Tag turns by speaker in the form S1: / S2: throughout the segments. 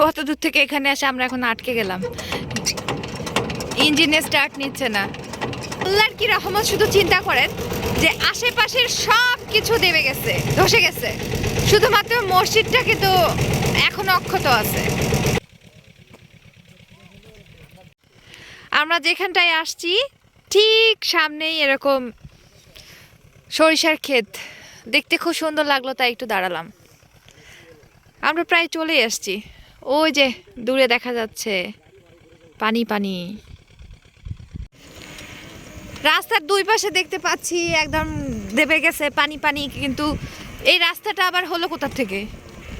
S1: অত দূর থেকে এখানে আসে আমরা এখন আটকে গেলাম। ইঞ্জিনে স্টার্ট নিচ্ছে না। আল্লাহর কি রহমত, শুধু চিন্তা করেন যে আশেপাশের সব কিছু দেবে গেছে, ধসে গেছে। শুধুমাত্র মসজিদটা কিন্তু এখনও অক্ষত আছে। আমরা যেখানটায় আসছি, ঠিক সামনেই এরকম সরিষার ক্ষেত। দেখতে খুব সুন্দর লাগল, তাই একটু দাঁড়ালাম। আমরা প্রায় চলে আসছি। ওই যে দূরে দেখা যাচ্ছে। পানি পানি। রাস্তার দুই পাশে দেখতে পাচ্ছি একদম দেবে গেছে পানি পানি কিন্তু এই রাস্তাটা আবার হলো কোথা থেকে?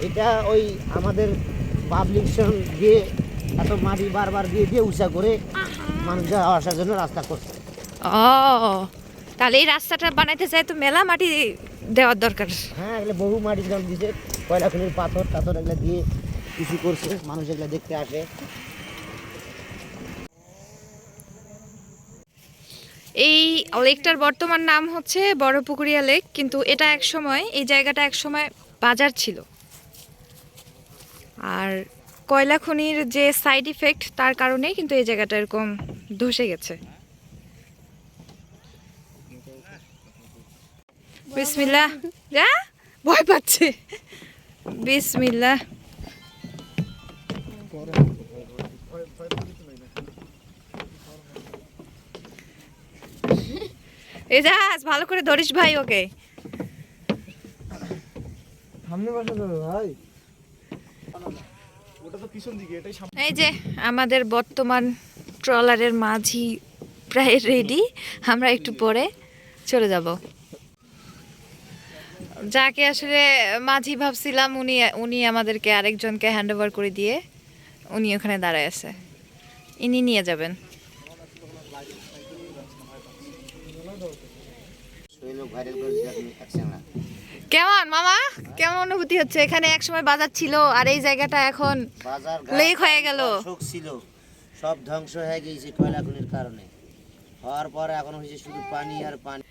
S2: এটা ওই আমাদের পাবলিক দিয়ে এত মাটি বারবার দিয়ে দিয়ে উঁচা করে মানুষ যাওয়া আসার জন্য রাস্তা করছে।
S1: ও তাহলে এই রাস্তাটা বানাইতে চাই তো মেলা মাটি দেওয়ার দরকার।
S2: হ্যাঁ এগুলো বহু মাটি দিছে কয়লা খনির পাথর টাথর এগুলো দিয়ে কিছু করছে, মানুষ এগুলো দেখতে আসে।
S1: এই লেকটার বর্তমান নাম হচ্ছে বড়পুকুরিয়া লেক, কিন্তু এটা এক সময়, এই জায়গাটা এক সময় বাজার ছিল। আর কয়লা খনির যে সাইড ইফেক্ট তার কারণে কিন্তু এই জায়গাটা এরকম ধসে গেছে। বিসমিল্লাহ। যা? ভয় পাচ্ছে। বিসমিল্লাহ। এজাজ ভালো করে ধরিস ভাই ওকে।
S2: সামনে বসে ভাই।
S1: এই যে আমাদের বর্তমান ট্রলারের মাঝি প্রায় রেডি আমরা একটু পরে চলে যাব। যাকে আসলে মাঝি ভাবছিলাম উনি উনি আমাদেরকে আরেকজনকে হ্যান্ড ওভার করে দিয়ে উনি ওখানে দাঁড়ায় আছে। ইনি নিয়ে যাবেন
S2: শৈলক ভাইরাল করে দিছে আপনি একসঙ্গে না।
S1: কেমন মামা? কেমন অনুভূতি হচ্ছে? এখানে এক সময় বাজার ছিল আর এই জায়গাটা এখন লেক হয়ে গেল।
S2: ছিল। সব ধ্বংস হয়ে গিয়েছে কয়লা খনির কারণে। হওয়ার পরে এখন হয়েছে শুধু পানি আর পানি।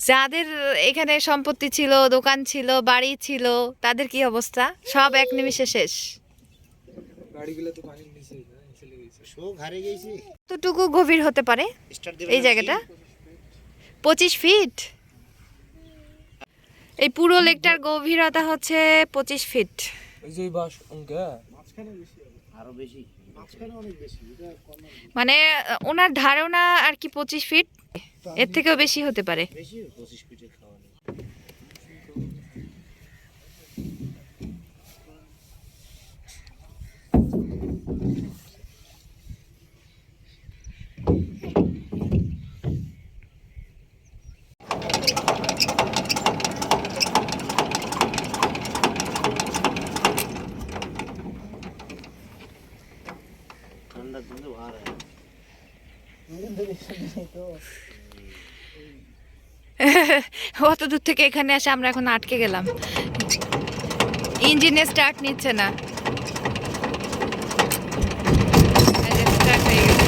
S1: যাদের এখানে সম্পত্তি ছিল দোকান ছিল বাড়ি ছিল তাদের কি অবস্থা? সব এক নিমিষে শেষ।
S2: গেছি
S1: কতটুকু গভীর হতে পারে এই জায়গাটা? পঁচিশ ফিট এই পুরো লেকটার গভীরতা হচ্ছে পঁচিশ ফিট
S3: ওই যে বাস অঙ্কে?
S2: আরও বেশি।
S1: মানে ওনার ধারণা আর কি পঁচিশ ফিট এর থেকেও বেশি হতে পারে
S2: বেশি পঁচিশ ফিটের খাওয়া নেই। ঠান্ডার দিনে ভার হয়
S1: অত দূর থেকে এখানে আসে আমরা এখন আটকে গেলাম। ইঞ্জিনে স্টার্ট নিচ্ছে না এই যে start হয়ে গেছে।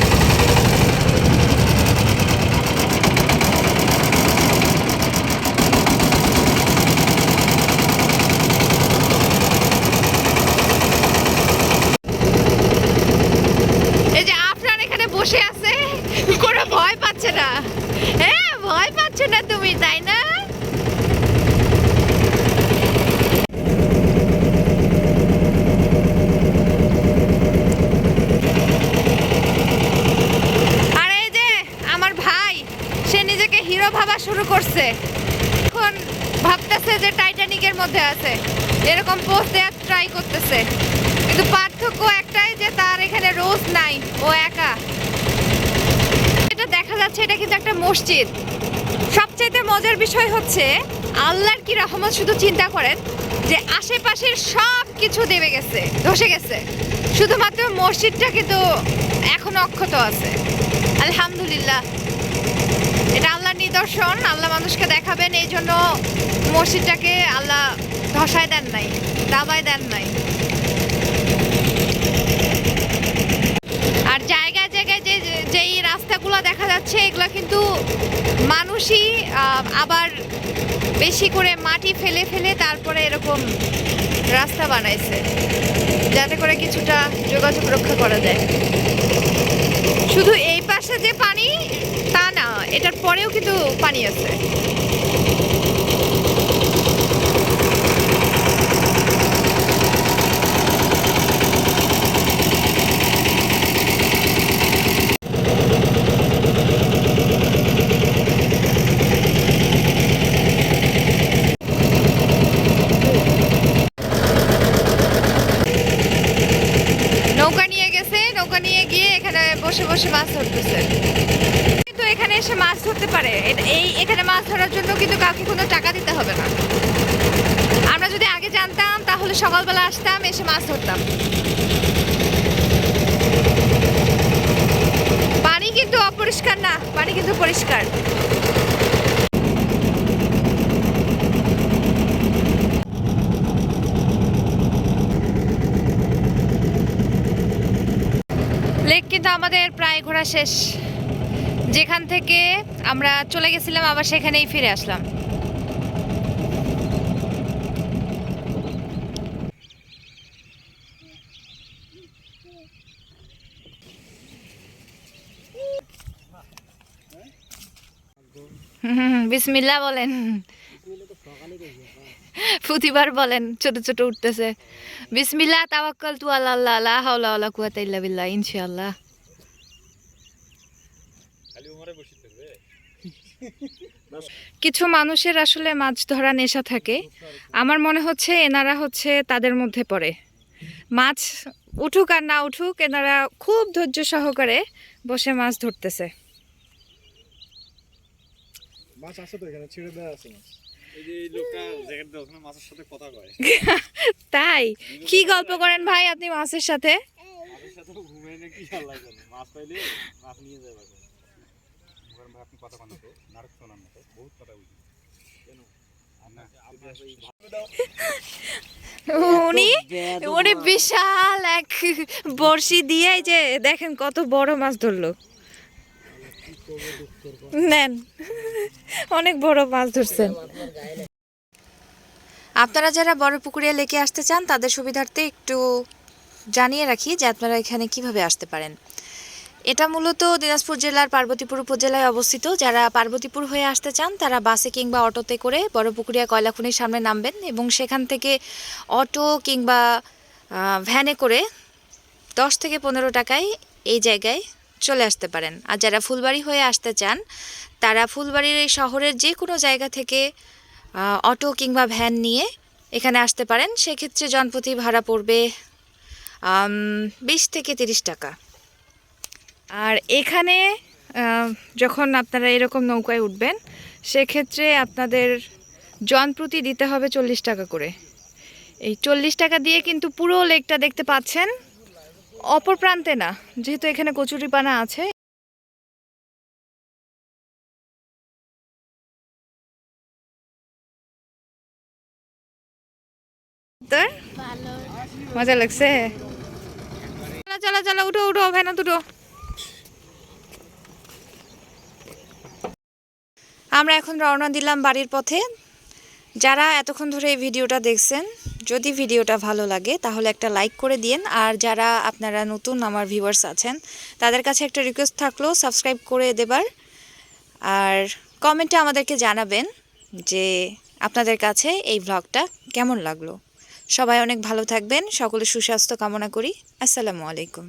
S1: এই যে আপনার এখানে বসে আছে কোনো ভয় পাচ্ছে না হ্যাঁ ভয় পাচ্ছে না তুমি তাই না আর এই যে আমার ভাই সে নিজেকে হিরো ভাবা করছে এখন ভাবতেছে যে টাইটানিকের মধ্যে আছে। এরকম পোস্ট দেওয়ার ট্রাই করতেছে। কিন্তু পার্থক্য একটাই যে তার এখানে রোজ নাই, ও একা। এটা দেখা যাচ্ছে, এটা কিন্তু একটা মসজিদ। সবচাইতে মজার বিষয় হচ্ছে, আল্লাহর কি রহমত শুধু চিন্তা করেন যে আশেপাশের সব কিছু দেবে গেছে, ধসে গেছে। শুধুমাত্র মসজিদটা কিন্তু এখনও অক্ষত আছে। আলহামদুলিল্লাহ। এটা আল্লাহর নিদর্শন, আল্লাহ মানুষকে দেখাবেন, এই জন্য মসজিদটাকে আল্লাহ ধসায় দেন নাই, দাবায় দেন নাই। আর জায়গায় জায়গায় যে, যেই রাস্তাগুলো দেখা যাচ্ছে, এগুলো কিন্তু মানুষই আবার বেশি করে মাটি ফেলে ফেলে তারপরে এরকম রাস্তা বানাইছে, যাতে করে কিছুটা যোগাযোগ রক্ষা করা যায়। শুধু এই পাশে যে পানি এটার পরেও কিন্তু পানি আছে। নৌকা নিয়ে গেছে, নৌকা নিয়ে গিয়ে এখানে বসে বসে মাছ ধরতেছে। এসে মাছ ধরতে পারে। এই, এখানে মাছ ধরার জন্য কিন্তু কাউকে কোনো টাকা দিতে হবে না। আমরা যদি আগে জানতাম, তাহলে সকালবেলা আসতাম, এসে মাছ ধরতাম। পানি কিন্তু অপরিষ্কার না, পানি কিন্তু পরিষ্কার। লেক কিন্তু আমাদের প্রায় ঘোরা শেষ। যেখান থেকে আমরা চলে গেছিলাম আবার সেখানেই ফিরে আসলাম। হুম, বিসমিল্লাহ বলেন। প্রতিবার বলেন ছোট ছোট উঠতেছে। বিসমিল্লাহ তাওয়াক্কাল তু আল্লাহ লা হাওলা ওয়ালা কুওয়াতা ইল্লা বিল্লাহ ইনশাআল্লাহ। কিছু মানুষের আসলে মাছ ধরা নেশা থাকে। আমার মনে হচ্ছে এনারা হচ্ছে তাদের মধ্যে পড়ে। মাছ উঠুক আর না উঠুক এনারা খুব ধৈর্য সহকারে বসে মাছ ধরতেছে।
S3: মাছ আছে তো এখানে ছেড়ে দেওয়া আছে মাছ। এই যে এই লোকটা জ্যাকেট দেওয়া ওখানে মাছের সাথে কথা কয়।
S1: তাই? কি গল্প করেন ভাই আপনি মাছের সাথে?
S3: মাছ পাইলে মাছ নিয়ে আপনি কথা বানাতো নাটক শোনার মতো বহুত কথা বুঝি কেন?
S1: উনি উনি বিশাল এক বড়শি দিয়ে যে দেখেন কত বড় মাছ ধরলো। নেন অনেক বড় মাছ ধরছেন। আপনারা যারা বড় পুকুরে লেকে আসতে চান তাদের সুবিধার্থে একটু জানিয়ে রাখি যে আপনারা এখানে কীভাবে আসতে পারেন। এটা মূলত দিনাজপুর জেলার পার্বতীপুর উপজেলায় অবস্থিত। যারা পার্বতীপুর হয়ে আসতে চান, তারা বাসে কিংবা অটোতে করে বড়পুকুরিয়া কয়লাখনির সামনে নামবেন এবং সেখান থেকে অটো কিংবা ভ্যানে করে দশ থেকে পনেরো টাকায় এই জায়গায় চলে আসতে পারেন। আর যারা ফুলবাড়ি হয়ে আসতে চান, তারা ফুলবাড়ির এই শহরের যে কোনো জায়গা থেকে অটো কিংবা ভ্যান নিয়ে এখানে আসতে পারেন। সেক্ষেত্রে জনপ্রতি ভাড়া পড়বে বিশ থেকে তিরিশ টাকা। আর এখানে যখন আপনারা এরকম নৌকায় উঠবেন সেক্ষেত্রে আপনাদের জনপ্রতি দিতে হবে চল্লিশ টাকা করে। এই চল্লিশ টাকা দিয়ে কিন্তু পুরো লেকটা দেখতে পাচ্ছেন। অপর প্রান্তে না যেহেতু এখানে কচুরিপানা আছে। তোর? মজা লাগছে? চলো চলো চলো উঠো উঠো ভ্যানা দুটো। আমরা এখন রওনা দিলাম বাড়ির পথে। যারা এতক্ষণ ধরে এই ভিডিওটা দেখছেন, যদি ভিডিওটা ভালো লাগে, তাহলে একটা লাইক করে দিন আর যারা আপনারা নতুন আমার ভিউয়ার্স আছেন, তাদের কাছে একটা রিকোয়েস্ট থাকল সাবস্ক্রাইব করে দেবার। আর কমেন্টে আমাদেরকে জানাবেন যে আপনাদের কাছে এই ব্লগটা কেমন লাগল। সবাই অনেক ভালো থাকবেন, সকলে সুস্বাস্থ্য কামনা করি। আসসালামু আলাইকুম।